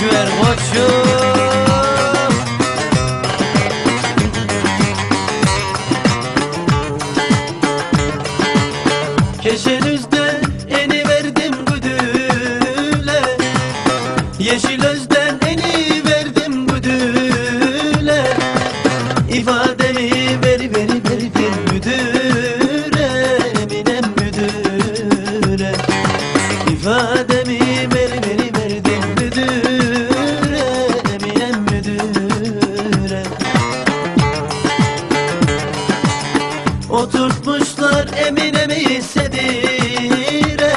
Sivri'den aşıver koçum Keşenüzden eni verdim güdüle Yeşil Oturtmuşlar Eminem'i sedire.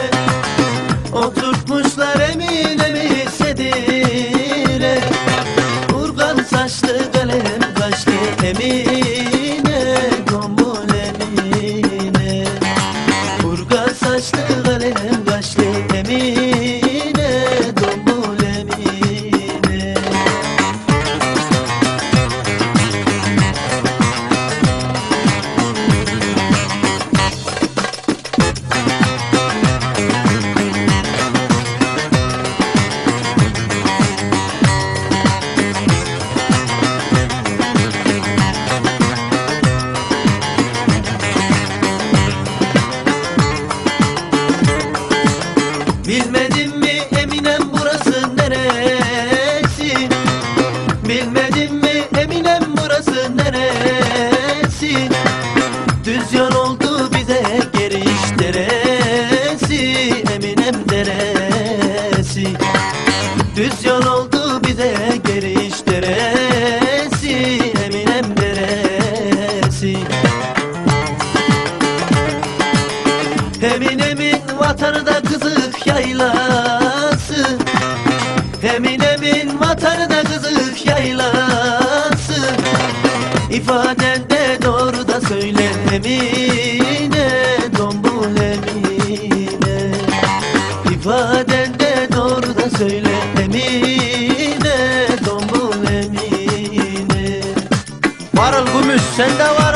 Oturtmuşlar Eminem'i sedire. Urgan saçlı kalem kaşlı Emine Tombul Emine. Urgan saçlı Düz yol oldu bize geri iş deresi Eminem deresi. Eminem'in vatanı da kızık yaylası. Eminem'in vatanı da kızık yaylası. İfaden de doğru da söyle Emine Dombul Emine. İfaden Varıl gümüş sende var